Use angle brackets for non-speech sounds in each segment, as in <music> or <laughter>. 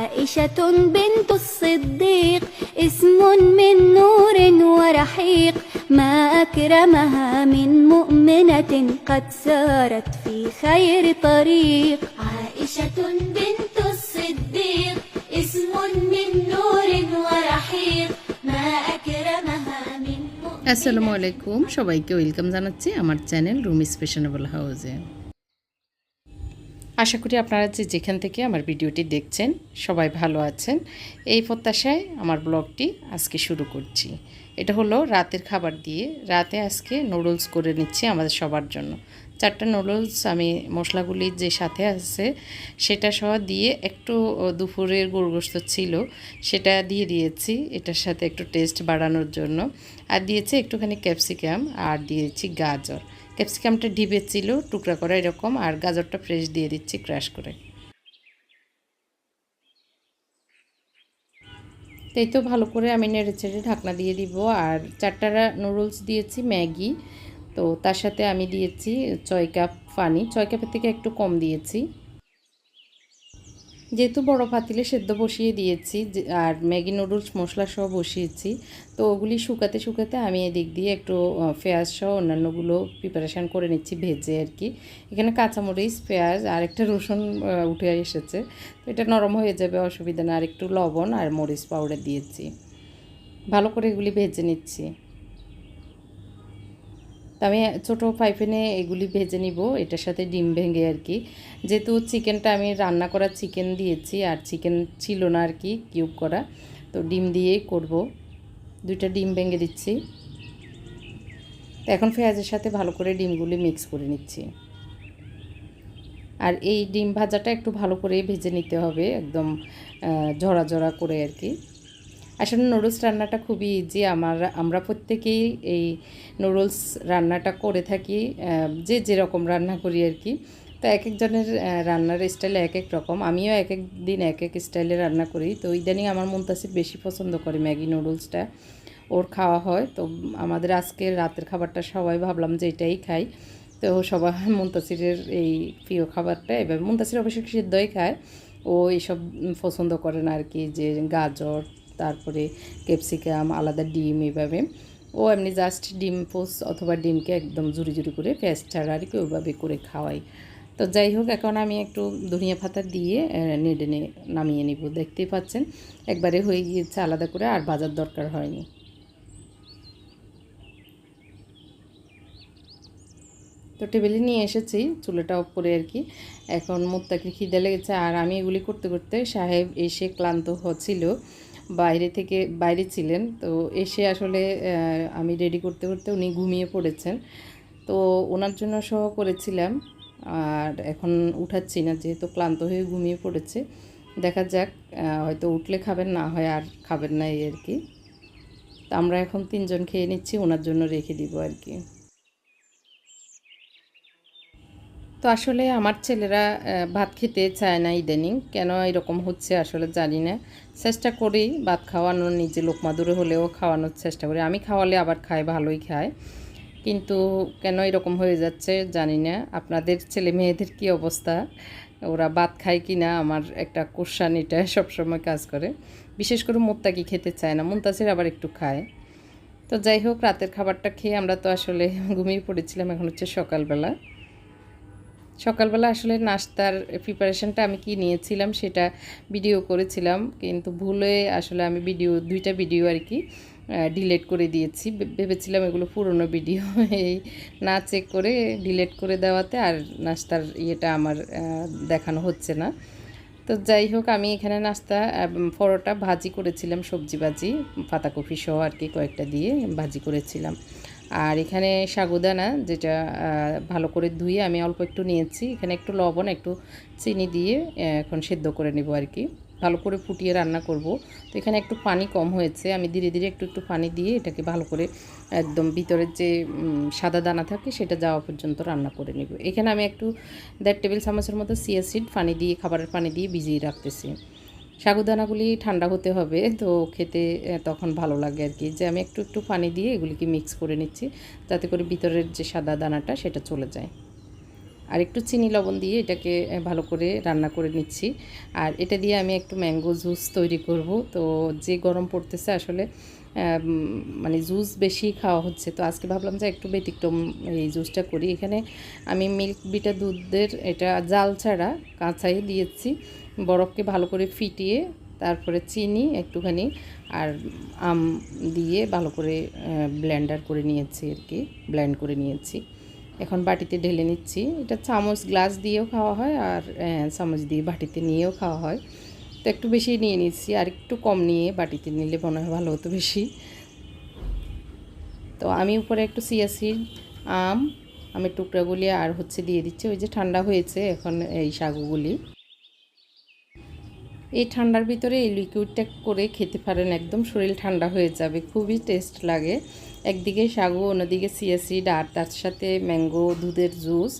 عائشة بنت الصديق اسم من نور ورحيق ما أكرمها من مؤمنة قد سارت في خير طريق عائشة بنت الصديق اسم من نور ورحيق ما أكرمها من مؤمنة আসসালামু আলাইকুম সবাইকে ওয়েলকাম জানাচ্ছি আমার চ্যানেল রুমিস ফ্যাশনেবল হাউসে আশা করি আপনারা যে যেখান থেকে আমার ভিডিওটি দেখছেন, সবাই ভালো আছেন। এই প্রত্যাশায় আমার ব্লগটি আজকে শুরু করছি। এটা হলো রাতের খাবার দিয়ে। রাতে আজকে নুডলস করে নিচ্ছি আমাদের সবার জন্য। চারটা নুডলস আমি মশলাগুলি যে সাথে আছে, সেটা সহ দিয়ে একটু দুপুরের গোলগোস্ত ছিল, সেটা দিয়ে দিয়েছি। এটার সাথে একটু টেস্ট বাড়ানোর জন্য। আর দিয়েছি একটুখানি ক্যাপসিকাম আর দিয়েছি গাজর। ক্যাপসিকামটা ডিবে ছিল, টুকরা করা এরকম, আর গাজরটা ফ্রেশ দিয়ে দিচ্ছি ক্রাশ করে। তাই তো ভালো করে আমি নেড়ে চেড়ে ঢাকনা দিয়ে দিব, আর চারটারা নুডলস দিয়েছি, ম্যাগি। তো তার সাথে আমি দিয়েছি ছয় কাপ পানি, ছয় কাপের থেকে একটু কম দিয়েছি। যেহেতু বড় পাতিলে সেদ্ধ বসিয়ে দিয়েছি আর ম্যাগি নুডলস মশলা সহ বসিয়েছি, তো ওগুলি শুকাতে শুকাতে আমি এদিক দিয়ে একটু পেঁয়াজ সহ অন্যান্যগুলো প্রিপারেশান করে নিচ্ছি ভেজে আর কি। এখানে কাঁচামরিচ, পেঁয়াজ আর একটা রসুন উঠে এসেছে। তো এটা নরম হয়ে যাবে, অসুবিধা না। আর একটু লবণ আর মরিচ পাউডার দিয়েছি। ভালো করে এগুলি ভেজে নিচ্ছি। তো আমি ছোটো পাইপেনে এগুলি ভেজে নিব, এটার সাথে ডিম ভেঙে আর কি। যেহেতু চিকেনটা আমি রান্না করা চিকেন দিয়েছি, আর চিকেন ছিল না আর কি কিউব করা, তো ডিম দিয়েই করব। দুইটা ডিম ভেঙে দিচ্ছি। এখন পেঁয়াজের সাথে ভালো করে ডিমগুলি মিক্স করে নিচ্ছি। আর এই ডিম ভাজাটা একটু ভালো করে ভেজে নিতে হবে, একদম ঝরা ঝরা করে আর কি। আসলে নুডলস রান্নাটা খুবই ইজি আমার, আমরা প্রত্যেকেই এই নুডলস রান্নাটা করে থাকি যে যেরকম রান্না করি আর কি। তো এক একজনের রান্নার স্টাইল এক এক রকম। আমিও এক এক দিন এক এক স্টাইলে রান্না করি। তো ইদানিং আমার মুন্তাসির বেশি পছন্দ করে ম্যাগি নুডলসটা ওর খাওয়া হয়। তো আমাদের আজকে রাতের খাবারটা সবাই ভাবলাম যে এটাই খাই। তো সবাই <laughs> মুন্তাসিরের এই প্রিয় খাবারটা এবার মুন্তাসির অবশ্যই সিদ্ধই খায়। ও এইসব পছন্দ করে না আর কি, যে গাজর তারপরে ক্যাপসিকাম, আলাদা ডিম এভাবে। ও এমনি জাস্ট ডিম পোস অথবা ডিমকে একদম জুড়ি জুড়ি করে পেঁয়াজ ছাড়া আর কি ওইভাবে করে খাওয়াই। তো যাই হোক, এখন আমি একটু ধনিয়া পাতা দিয়ে নেড়ে নামিয়ে নিব। দেখতেই পাচ্ছেন, একবারে হয়ে গিয়েছে আলাদা করে আর বাজার দরকার হয়নি। তো টেবিলে নিয়ে এসেছি, চুলাটা অফ করে আর কি। এখন মুক্তাকে খিদে লেগেছে আর আমি এগুলি করতে করতে সাহেব এসে ক্লান্ত হচ্ছিল। বাইরে থেকে, বাইরে ছিলেন। তো এসে আসলে আমি রেডি করতে করতে উনি ঘুমিয়ে পড়েছেন। তো ওনার জন্য সহ করেছিলাম। আর এখন উঠাচ্ছি না, যেহেতু ক্লান্ত হয়ে ঘুমিয়ে পড়েছে। দেখা যাক হয়তো উঠলে খাবেন, না হয় আর খাবেন না এই আর কি। তো আমরা এখন তিনজন খেয়ে নিচ্ছি, ওনার জন্য রেখে দিব আর কি। তো আসলে আমার ছেলেরা ভাত খেতে চায় না ইদানিং। কেন এরকম হচ্ছে আসলে জানি না। চেষ্টা করি ভাত খাওয়ানো, নিজে লোকমা দূরে হলেও খাওয়ানোর চেষ্টা করি। আমি খাওয়ালে আবার খায়, ভালোই খায়। কিন্তু কেন এরকম হয়ে যাচ্ছে জানি না। আপনাদের ছেলে মেয়েদের কী অবস্থা? ওরা ভাত খায় কি না আমার একটা কোশ্চান এটা সবসময় কাজ করে। বিশেষ করে মোত্তাকি খেতে চায় না, মুন্তাসির আবার একটু খায়। তো যাই হোক, রাতের খাবারটা খেয়ে আমরা তো আসলে ঘুমিয়ে পড়েছিলাম, এখন হচ্ছে সকালবেলা। সকালবেলা আসলে নাস্তার প্রিপারেশনটা আমি কি নিয়েছিলাম সেটা ভিডিও করেছিলাম, কিন্তু ভুলে আসলে আমি ভিডিও দুইটা ভিডিও আর কি ডিলেট করে দিয়েছি। ভেবেছিলাম এগুলো পুরনো ভিডিও <laughs> এই না চেক করে ডিলেট করে দেওয়াতে আর নাস্তার ইয়েটা আমার দেখানো হচ্ছে না। তো যাই হোক, আমি এখানে নাস্তা পরোটা ভাজি করেছিলাম, সবজি ভাজি পাতাকপি সহ আর কি কয়েকটা দিয়ে ভাজি করেছিলাম। আর এখানে সাগুদানা, যেটা ভালো করে ধুয়ে আমি অল্প একটু নিয়েছি। এখানে একটু লবণ, একটু চিনি দিয়ে এখন সেদ্ধ করে নেব আর কি ভালো করে ফুটিয়ে রান্না করব। তো এখানে একটু পানি কম হয়েছে। আমি ধীরে ধীরে একটু একটু পানি দিয়ে এটাকে ভালো করে একদম ভিতরের যে সাদা দানা থাকে, সেটা যাওয়া পর্যন্ত রান্না করে নেব। এখানে আমি একটু দেড় টেবিল চামচের মতো সিয়া সিড পানি দিয়ে, খাবারের পানি দিয়ে ভিজিয়ে রাখতেছি। সাগুদানাগুলি ঠান্ডা হতে হবে, তো খেতে তখন ভালো লাগে আর কি। যে আমি একটু একটু পানি দিয়ে এগুলিকে মিক্স করে নিচ্ছি যাতে করে ভিতরের যে সাদা দানাটা সেটা চলে যায়। আর একটু চিনি লবণ দিয়ে এটাকে ভালো করে রান্না করে নিচ্ছি। আর এটা দিয়ে আমি একটু ম্যাঙ্গো জুস তৈরি করব। তো যে গরম পড়তেছে আসলে মানে জুস বেশি খাওয়া হচ্ছে। তো আজকে ভাবলাম যে একটু ব্যতিক্রম এই জুসটা করি। এখানে আমি মিল্ক বিটা দুধের এটা জাল ছাড়া কাঁচাই দিয়েছি। বরফকে ভালো করে ফিটিয়ে তারপরে চিনি একটুখানি আর আম দিয়ে ভালো করে ব্লেন্ডার করে নিয়েছি আর কি ব্লেন্ড করে নিয়েছি। এখন বাটিতে ঢেলে নিচ্ছি। এটা চামচ গ্লাস দিয়েও খাওয়া হয় আর চামচ দিয়ে বাটিতে নিয়েও খাওয়া হয়। তো একটু বেশি নিয়ে নিচ্ছি, আর একটু কম নিয়ে বাটিতে নিলে মনে হয় ভালো হতো বেশি। তো আমি উপরে একটু সিয়াসিড আম, আমের টুকরাগুলি আর হচ্ছে দিয়ে দিচ্ছি। ওই যে ঠান্ডা হয়েছে এখন এই সাগুগুলি এই ঠান্ডার ভিতরে এই লিকুইডটা করে খেতে পারেন একদম, শরীর ঠান্ডা হয়ে যাবে, খুবই টেস্ট লাগে। একদিকে সাগু, অন্যদিকে সিয়াসিড আর তার সাথে ম্যাঙ্গো দুধের জুস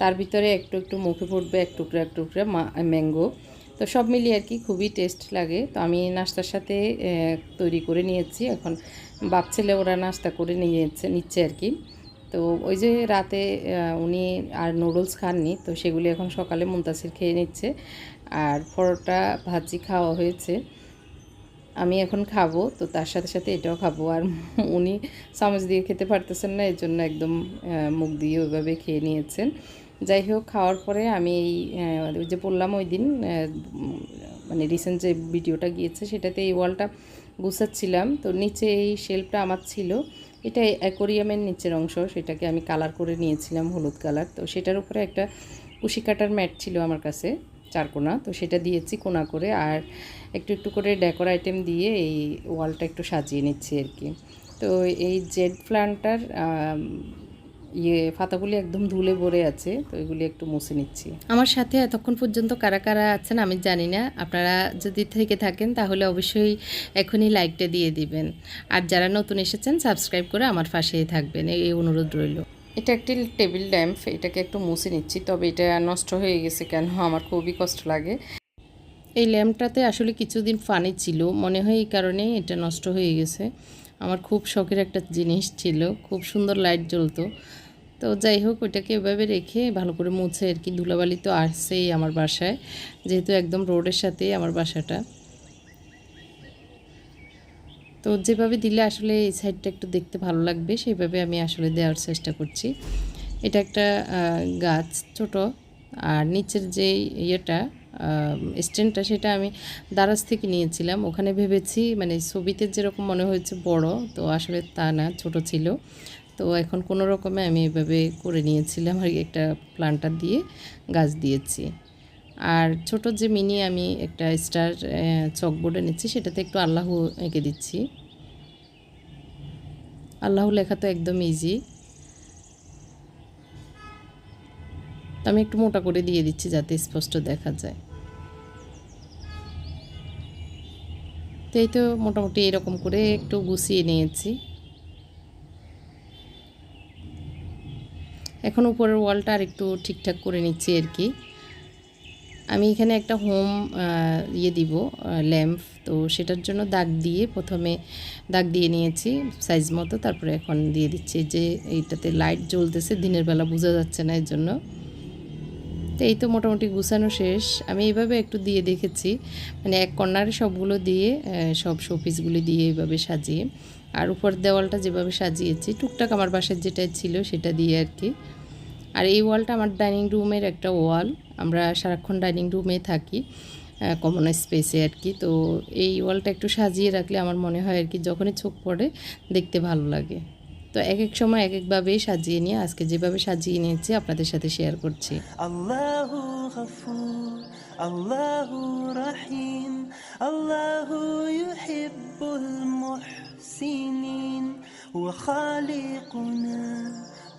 তার ভিতরে একটু একটু মুখে ফুটবে এক টুকরা এক টুকরা ম্যাঙ্গো তো সব মিলিয়ে আর কি খুবই টেস্ট লাগে। তো আমি নাস্তার সাথে তৈরি করে নিয়েছি। এখন বাপ ছেলে ওরা নাস্তা করে নিয়েছে, নিচ্ছে আর কি। তো ওই যে রাতে উনি আর নুডলস খাননি, তো সেগুলি এখন সকালে মুন্তাসির খেয়ে নিচ্ছে। আর পরোটা, ভাজি খাওয়া হয়েছে। আমি এখন খাব, তো তার সাথে সাথে এটাও খাব। আর উনি চামচ দিয়ে খেতে পারতেছেন না এর জন্য একদম মুখ দিয়ে ওইভাবে খেয়ে নিয়েছেন। যাই হোক, খাওয়ার পরে আমি এই ওই যে বললাম ওই দিন মানে রিসেন্ট যে ভিডিওটা গিয়েছে, সেটাতে এই ওয়ালটা গুছাচ্ছিলাম। তো নিচে এই শেল্ফটা আমার ছিল। এটা অ্যাকোরিয়ামের নিচের অংশ, সেটাকে আমি কালার করে নিয়েছিলাম হলুদ কালার। তো সেটার উপরে একটা কুশি কাটার ম্যাট ছিল আমার কাছে চারকোনা তো সেটা দিয়েছি কোনা করে আর একটু একটু করে ডেকোর আইটেম দিয়ে এই ওয়ালটা একটু সাজিয়ে নিচ্ছি আর কি। তো এই জেড প্ল্যান্টটার ইয়ে পাতাগুলি একদম ধুলে ভরে আছে তো এগুলি একটু মুছে নিচ্ছি। আমার সাথে এতক্ষণ পর্যন্ত কারা কারা আছেন আমি জানি না আপনারা যদি থেকে থাকেন তাহলে অবশ্যই এখনই লাইকটা দিয়ে দিবেন। আর যারা নতুন এসেছেন সাবস্ক্রাইব করে আমার পাশেই থাকবেন এই অনুরোধ রইল। এটা একটি টেবিল ল্যাম্প এটাকে একটু মুছে নিচ্ছি তবে এটা নষ্ট হয়ে গেছে কেন আমার খুবই কষ্ট লাগে। এই ল্যাম্পটাতে আসলে কিছুদিন ফানি ছিল মনে হয় এই কারণে এটা নষ্ট হয়ে গেছে। আমার খুব শখের একটা জিনিস ছিল, খুব সুন্দর লাইট জ্বলতো। তো যাই হোক, ওইটাকে এভাবে রেখে ভালো করে মুছে আর কি, ধুলাবালি তো আসছেই আমার বাসায়, যেহেতু একদম রোডের সাথেই আমার বাসাটা। তো যেভাবে দিলে আসলে এই সাইডটা একটু দেখতে ভালো লাগবে, সেইভাবে আমি আসলে দেওয়ার চেষ্টা করছি। এটা একটা গাছ ছোট, আর নিচের যে ইয়েটা স্ট্যান্ডটা সেটা আমি দারাজ থেকে নিয়েছিলাম। ওখানে ভেবেছি মানে ছবিতে যেরকম মনে হয়েছে বড়, তো আসলে তা না, ছোট ছিল। তো এখন কোনো রকমে আমি এভাবে করে নিয়েছিলাম আর একটা প্লান্টার দিয়ে গাছ দিয়েছি। আর ছোট যে মিনি আমি একটা স্টার চকবোর্ডে নিচ্ছি সেটাতে একটু আল্লাহ এঁকে দিচ্ছি। আল্লাহ লেখা তো একদম ইজি আমি একটু মোটা করে দিয়ে দিচ্ছি যাতে স্পষ্ট দেখা যায়। এই তো মোটামুটি এরকম করে একটু গুছিয়ে নিয়েছি। এখন উপরের ওয়ালটা আর একটু ঠিকঠাক করে নিচ্ছি আর কি। আমি এখানে একটা হোম ইয়ে দিব ল্যাম্প। তো সেটার জন্য দাগ দিয়ে প্রথমে দাগ দিয়ে নিয়েছি সাইজ মতো, তারপরে এখন দিয়ে দিচ্ছি। যে এইটাতে লাইট জ্বলতেছে, দিনের বেলা বোঝা যাচ্ছে না এর জন্য। তো এই তো মোটামুটি গুছানো শেষ। আমি এইভাবে একটু দিয়ে দেখেছি। মানে এক কর্নারে সবগুলো দিয়ে সব শোপিসগুলি দিয়ে এইভাবে সাজিয়ে, আর উপর দেওয়ালটা যেভাবে সাজিয়েছি, টুকটাক আমার বাসার যেটা ছিল সেটা দিয়ে আর কি। আর এই ওয়ালটা আমার ডাইনিং রুমের একটা ওয়াল। আমরা সারাক্ষণ ডাইনিং রুমে থাকি কমন স্পেসে আর কি। তো এই ওয়ালটা একটু সাজিয়ে রাখলে আমার মনে হয় আর কি, যখনই চোখ পড়ে দেখতে ভালো লাগে। তো এক এক সময় এক একভাবেই সাজিয়ে নিয়ে আজকে যেভাবে সাজিয়ে নিয়েছি আপনাদের সাথে শেয়ার করছি الله غفور الله رحيم الله يحب المحسنين وخالقنا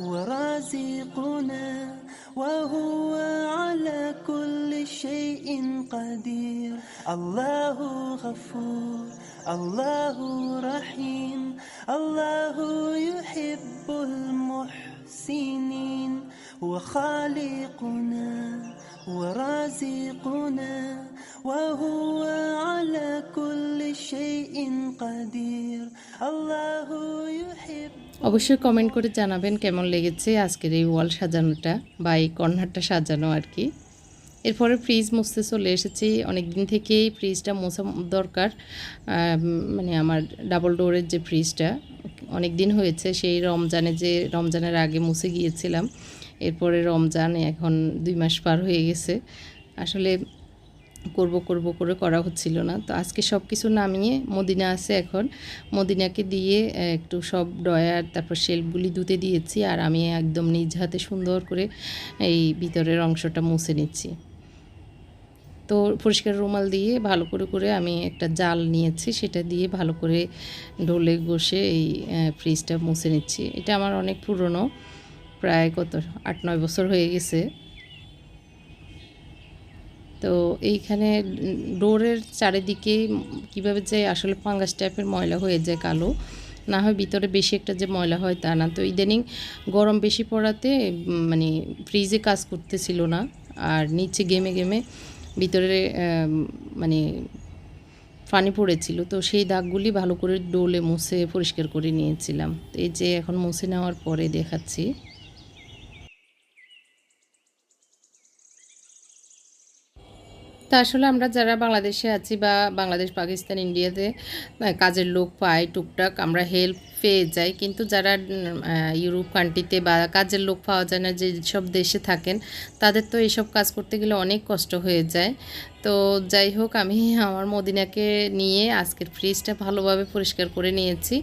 ورازقنا وهو على كل شيء قدير الله غفور الله رحيم الله يحب المحسنين وخالقنا ورازقنا وهو على كل شيء قدير الله يحب অবশ্যই কমেন্ট করে জানাবেন কেমন লেগেছে আজকের এই ওয়াল সাজানোটা বা এই কর্নারটা সাজানো আর কি এরপরে ফ্রিজ মুছতে চলে এসেছি অনেক দিন থেকেই ফ্রিজটা মোছা দরকার আম, মানে আমার ডাবল ডোরের যে ফ্রিজটা অনেক দিন হয়েছে, সেই রমজানে যে, রমজানের আগে মুছে গিয়েছিলাম। এরপরে রমজান এখন দুই মাস পার হয়ে গেছে। আসলে করব করব করে করা হচ্ছিল না। তো আজকে সব কিছু নামিয়ে মদিনা আছে এখন। মদিনাকে দিয়ে একটু সব ডয়ার তারপর শেলফগুলি ধুতে দিয়েছি। আর আমি একদম নিজ হাতে সুন্দর করে এই ভিতরের অংশটা মুছে নিচ্ছি। তো পরিষ্কার রুমাল দিয়ে ভালো করে করে আমি একটা জাল নিয়েছি। সেটা দিয়ে ভালো করে ঢোলে ঘষে এই ফ্রিজটা মুছে নিচ্ছি। এটা আমার অনেক পুরনো, প্রায় কত, আট, নয় বছর হয়ে গেছে। তো এইখানে ডোরের চারিদিকে কীভাবে যে আসলে ফাঙ্গাস টাইপের ময়লা হয়ে যায় কালো, না হয় ভিতরে বেশি একটা যে ময়লা হয় তা না। তো ইদানিং গরম বেশি পড়াতে মানে ফ্রিজে কাজ করতেছিল না। আর নিচে গেমে গেমে ভিতরে মানে পানি পড়েছিল। তো সেই দাগগুলি ভালো করে ডোলে মুছে পরিষ্কার করে নিয়েছিলাম। এই যে এখন মুছে নেওয়ার পরে দেখাচ্ছি। তা আসলে আমরা যারা বাংলাদেশে আছি বা বাংলাদেশ, পাকিস্তান, ইন্ডিয়াতে কাজের লোক পাই টুকটাক, আমরা হেল্প পেয়ে যাই। কিন্তু যারা ইউরোপ কান্ট্রিতে বা কাজের লোক পাওয়া যায় না, যে সব দেশে থাকেন, তাদের তো এইসব কাজ করতে গেলে অনেক কষ্ট হয়ে যায়। তো যাই হোক, আমি আমার মদিনাকে নিয়ে আজকের ফ্রিজটা ভালোভাবে পরিষ্কার করে নিয়েছি।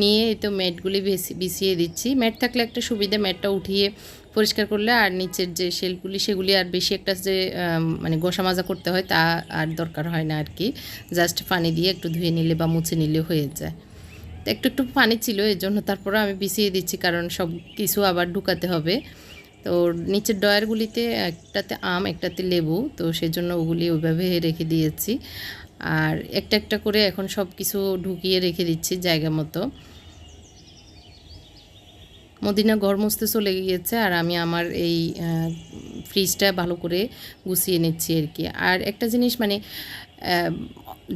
নিয়ে এই তো ম্যাটগুলি বিছিয়ে দিচ্ছি। ম্যাট থাকলে একটা সুবিধা, ম্যাটটা উঠিয়ে পরিষ্কার করলে আর নিচের যে শেলগুলি, সেগুলি আর বেশি একটা যে মানে গোসা মাজা করতে হয় তা আর দরকার হয় না আর কি জাস্ট পানি দিয়ে একটু ধুয়ে নিলে বা মুছে নিলে হয়ে যায়। তো একটু একটু পানি ছিল এর জন্য তারপরে আমি বিছিয়ে দিচ্ছি, কারণ সব কিছু আবার ঢুকাতে হবে। তো নিচের ডয়ারগুলিতে একটাতে আম, একটাতে লেবু, তো সেই জন্য ওগুলি ওইভাবে রেখে দিয়েছি। আর একটা একটা করে এখন সব কিছু ঢুকিয়ে রেখে দিচ্ছি জায়গা মতো। মদিনা ঘর মুছতে চলে গিয়েছে আর আমি আমার এই ফ্রিজটা ভালো করে গুছিয়ে নিচ্ছি আর কি। আর একটা জিনিস মানে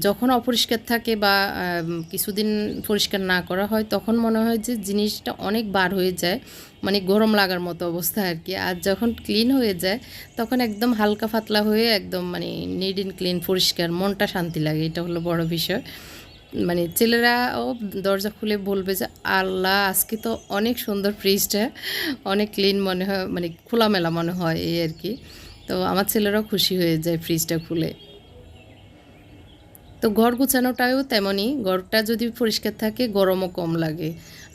যখন অপরিষ্কার থাকে বা কিছুদিন পরিষ্কার না করা হয়, তখন মনে হয় যে জিনিসটা অনেক বার হয়ে যায় মানে গরম লাগার মতো অবস্থা আর কি। আর যখন ক্লিন হয়ে যায়, তখন একদম হালকা ফাতলা হয়ে একদম মানে নিড ইন ক্লিন পরিষ্কার, মনটা শান্তি লাগে, এটা হলো বড় বিষয়। মানে ছেলেরাও দরজা খুলে বলবে যে, আল্লাহ, আজকে তো অনেক সুন্দর ফ্রিজটা, অনেক ক্লিন মনে হয় মানে খোলামেলা মনে হয় এই আর কি। তো আমার ছেলেরাও খুশি হয়ে যায় ফ্রিজটা খুলে। তো ঘর গুছানোটাও তেমনই, ঘরটা যদি পরিষ্কার থাকে, গরমও কম লাগে।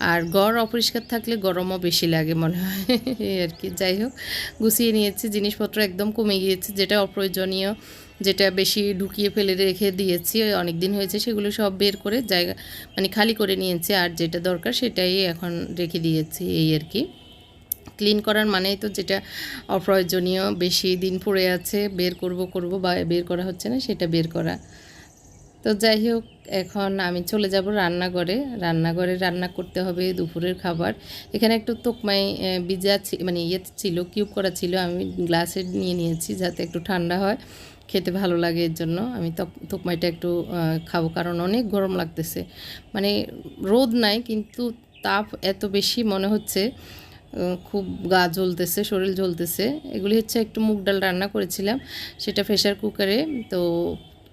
আর ঘর অপরিষ্কার থাকলে গরমও বেশি লাগে মনে হয় আর কি। যাই হোক, গুছিয়ে নিয়েছি, জিনিসপত্র একদম কমে গিয়েছে, যেটা অপ্রয়োজনীয়। যেটা বেশি ঢুকিয়ে ফেলে রেখে দিয়েছি অনেক দিন হয়েছে, সেগুলো সব বের করে জায়গা মানে খালি করে নিয়েছি, আর যেটা দরকার সেটাই এখন রেখে দিয়েছি, এই আর কি। ক্লিন করার মানেই তো যেটা অপ্রয়োজনীয়, বেশি দিন পড়ে আছে, বের করব করব, বা বের করা হচ্ছে না, সেটা বের করা। তো যাই হোক, এখন আমি চলে যাব রান্নাঘরে রান্নাঘরে রান্না করতে হবে দুপুরের খাবার। এখানে একটু তোকমাই ছি- মানে ইয়ে ছিল, কিউব করা ছিল, আমি গ্লাসে নিয়ে নিয়েছি যাতে একটু ঠান্ডা হয়। খেতে ভালো লাগে এর জন্য। আমি তক- তোকমাইটা একটু খাব কারণ অনেক গরম লাগতেছে। মানে রোদ নাই কিন্তু তাপ এত বেশি মনে হচ্ছে খুব গা জ্বলতেছে, শরীর জ্বলতেছে। এগুলি হচ্ছে একটু মুগ ডাল রান্না করেছিলাম, সেটা প্রেশার কুকারে। তো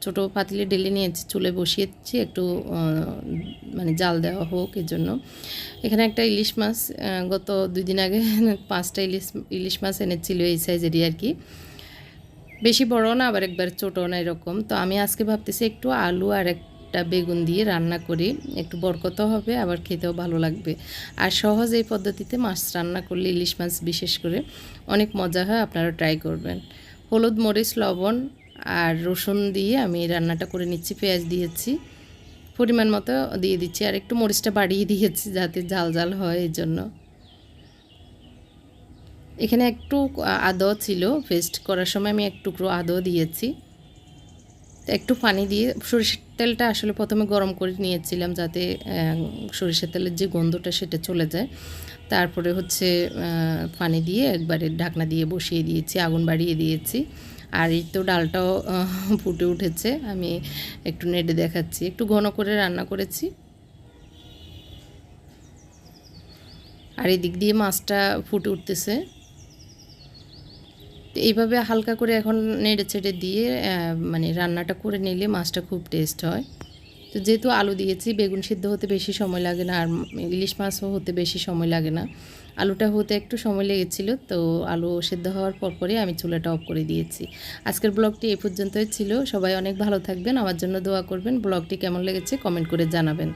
ছোট পাতিলে ঢেলে নিয়েছি, চুলে বসিয়েছি, একটু মানে জাল দেওয়া হোক এর জন্য। এখানে একটা ইলিশ মাছ গত দুই দিন আগে <laughs> পাঁচটা ইলিশ ইলিশ মাছ এনেছিল এই সাইজেরই আর কি। বেশি বড় না, আবার একবার ছোটো না এরকম। তো আমি আজকে ভাবতেছি একটু আলু আর একটা বেগুন দিয়ে রান্না করি। একটু বরকত হবে, আবার খেতেও ভালো লাগবে। আর সহজ এই পদ্ধতিতে মাছ রান্না করলে ইলিশ মাছ বিশেষ করে অনেক মজা হয় আপনারা ট্রাই করবেন। হলুদ, মরিচ, লবণ আর রসুন দিয়ে আমি রান্নাটা করে নিচ্ছি, পেঁয়াজ দিয়েছি। পরিমাণ মতো দিয়ে দিচ্ছি, আর একটু মরিচটা বাড়িয়ে দিয়েছি যাতে ঝাল ঝাল হয় এই জন্য এখানে একটু আদো ছিল। পেস্ট করার সময় আমি এক টুকরো আদো দিয়েছি। একটু পানি দিয়ে সরিষার তেলটা আসলে প্রথমে গরম করে নিয়েছিলাম যাতে সরিষার তেলের যে গন্ধটা সেটা চলে যায়। তারপরে হচ্ছে পানি দিয়ে একবারে ঢাকনা দিয়ে বসিয়ে দিয়েছি, আগুন বাড়িয়ে দিয়েছি। আর এই তো ডালটাও ফুটে উঠেছে। আমি একটু নেড়ে দেখাচ্ছি। একটু ঘন করে রান্না করেছি। আর এদিক দিয়ে মাছটা ফুটে উঠতেছে। তো এইভাবে হালকা করে এখন নেড়ে চেড়ে দিয়ে মানে রান্নাটা করে নিলে মাছটা খুব টেস্ট হয়। তো যেহেতু আলু দিয়েছি, বেগুন সিদ্ধ হতে বেশি সময় লাগে না, আর ইলিশ মাছও হতে বেশি সময় লাগে না। আলুটা হতে একটু সময় লেগেছিল, তো আলু সেদ্ধ হওয়ার পর পরে আমি চুলাটা অফ করে দিয়েছি। আজকের ব্লগটি এই পর্যন্তই ছিল। সবাই অনেক ভালো থাকবেন। আমার জন্য দোয়া করবেন। ব্লগটি কেমন লেগেছে কমেন্ট করে জানাবেন।